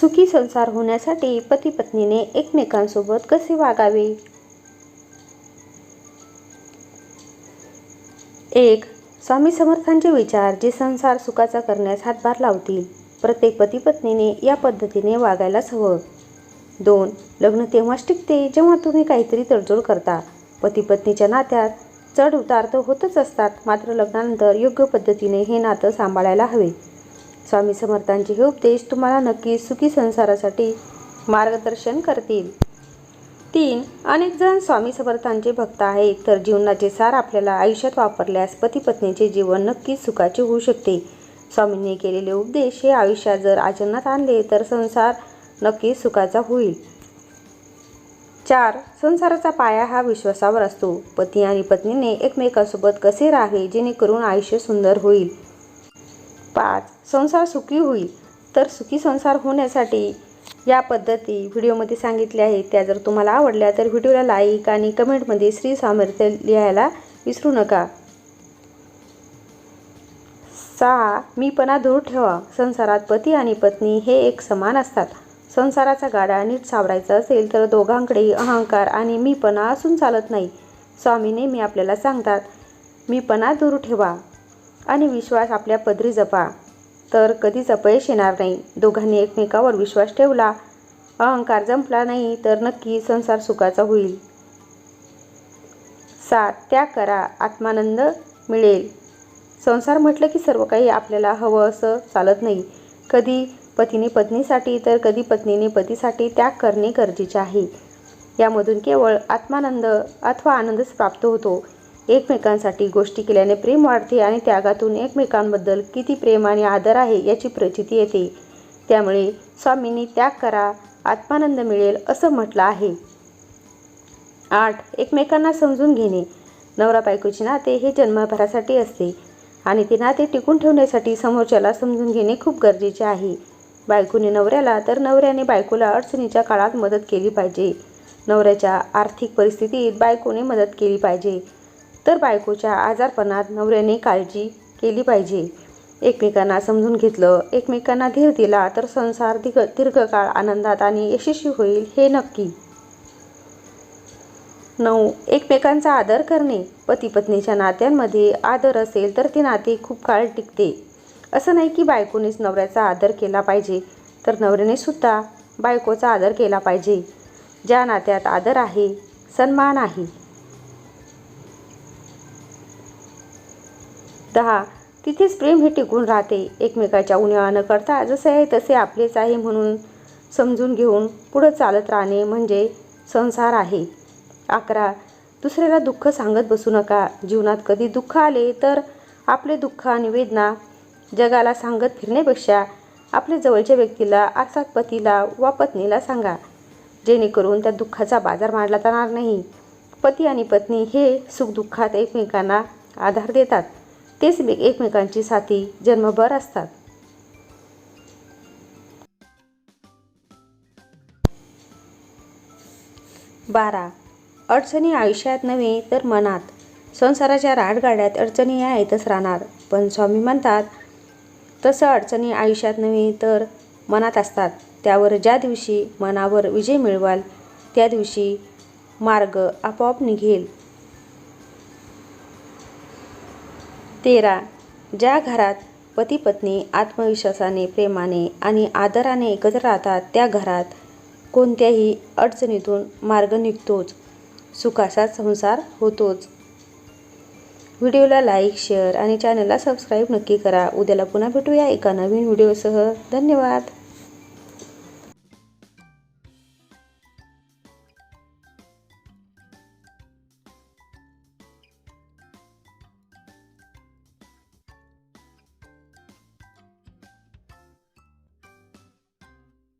सुखी संसार होण्यासाठी पती पत्नीने एकमेकांसोबत कसे वागावे? एक स्वामी समर्थांचे विचार जे संसार सुखाचा करण्यास हातभार लावतील. प्रत्येक पती पत्नीने या पद्धतीने वागायलाच हवं. दोन लग्न तेव्हाच टिकते जेव्हा तुम्ही काहीतरी तडजोड करता. पती पत्नीच्या नात्यात चढ उतार तर होतच असतात मात्र लग्नानंतर योग्य पद्धतीने हे नातं सांभाळायला हवे. स्वामी समर्थांचे हे उपदेश तुम्हाला नक्की सुखी संसारासाठी मार्गदर्शन करतील. तीन अनेक जण स्वामी समर्थांचे भक्त आहेत तर जीवनाचे सार आपल्याला आयुष्यात वापरल्यास पती पत्नीचे जीवन नक्कीच सुखाचे होऊ शकते. स्वामींनी केलेले उपदेश हे आयुष्यात जर आचरणात आणले तर संसार नक्कीच सुखाचा होईल. चार संसाराचा पाया हा विश्वासावर असतो. पती आणि पत्नीने एकमेकांसोबत कसे राहावे जेणेकरून आयुष्य सुंदर होईल? पाच संसार सुखी होईल तर सुखी संसार होण्यासाठी या पद्धती व्हिडिओमध्ये सांगितल्या आहेत. त्या जर तुम्हाला आवडल्या तर व्हिडिओला लाईक आणि कमेंटमध्ये श्री सामर्थ्य लिहायला विसरू नका. सहा मीपणा दूर ठेवा. संसारात पती आणि पत्नी हे एक समान असतात. संसाराचा गाडा नीट सावरायचा असेल तर दोघांकडे अहंकार आणि मीपणा असून चालत नाही. स्वामी नेहमी आपल्याला सांगतात मीपणा दूर ठेवा. आणि विश्वास आपल्या पदरी जपा. तर कधीच अपयश येणार नाही. दोघांनी एकमेकावर विश्वास ठेवला. अहंकार जंपला नाही तर नक्की संसार सुखाचा होईल. सात त्याग करा. आत्मानंद मिळेल. संसार म्हटलं की सर्व काही आपल्याला हवं असं चालत नाही. कधी पतीने पत्नीसाठी तर कधी पत्नीने पतीसाठी त्याग करणे गरजेचे आहे. यामधून केवळ आत्मानंद अथवा आनंदच प्राप्त होतो. एकमेकांसाठी गोष्टी केल्याने प्रेम वाढते आणि त्यागातून एकमेकांबद्दल किती प्रेम आणि आदर आहे याची प्रचिती येते. त्यामुळे स्वामींनी त्याग करा आत्मानंद मिळेल असं म्हटलं आहे. आठ. एकमेकांना समजून घेणे. नवरा बायकोचे नाते हे जन्मभरासाठी असते आणि ते नाते टिकून ठेवण्यासाठी समोरच्याला समजून घेणे खूप गरजेचे आहे. बायकोने नवऱ्याला तर नवऱ्याने बायकोला अडचणीच्या काळात मदत केली पाहिजे. नवऱ्याच्या आर्थिक परिस्थितीत बायकोने मदत केली पाहिजे. तर बायकोच्या आजारपणात नवऱ्याने काळजी केली पाहिजे. एकमेकांना समजून घेतलं एकमेकांना धीर दिला तर संसार दीर्घ दीर्घकाळ आनंदात आणि यशस्वी होईल हे नक्की. नऊ. एकमेकांचा आदर करणे. पती पत्नीच्या नात्यांमध्ये आदर असेल तर ते नाते खूप काळ टिकते. असं नाही की बायकोनेच नवऱ्याचा आदर केला पाहिजे तर नवऱ्याने सुद्धा बायकोचा आदर केला पाहिजे. ज्या नात्यात आदर आहे सन्मान आहे. दहा. तिथेच प्रेम हे टिकून राहते. एकमेकाच्या उणीवा न करता जसे आहे तसे आपलेच आहे म्हणून समजून घेऊन पुढं चालत राहणे म्हणजे संसार आहे. अकरा. दुसऱ्याला दुःख सांगत बसू नका. जीवनात कधी दुःख आले तर आपले दुःख आणि वेदना जगाला सांगत फिरण्यापेक्षा आपल्या जवळच्या व्यक्तीला अर्थात पतीला वा पत्नीला सांगा. जेणेकरून त्या दुःखाचा बाजार मांडला जाणार नाही. पती आणि पत्नी हे सुखदुःखात एकमेकांना आधार देतात. तेच एकमेकांची साथी जन्मभर असतात. बारा. अडचणी आयुष्यात नव्हे तर मनात. संसाराच्या राडगाड्यात अडचणी या येतच राहणार. पण स्वामी म्हणतात तसं अडचणी आयुष्यात नव्हे तर मनात असतात. त्यावर ज्या दिवशी मनावर विजय मिळवाल त्या दिवशी मार्ग आपोआप निघेल. तेरा ज्या घरात पती पत्नी आत्मविश्वासाने प्रेमाने आणि आदराने एकत्र राहतात त्या घरात कोणत्याही अडचणीतून मार्ग निघतोच. सुखाचा संसार होतोच. व्हिडिओला लाईक शेअर आणि चॅनलला सबस्क्राईब नक्की करा. उद्याला पुन्हा भेटूया एका नवीन व्हिडिओसह. धन्यवाद.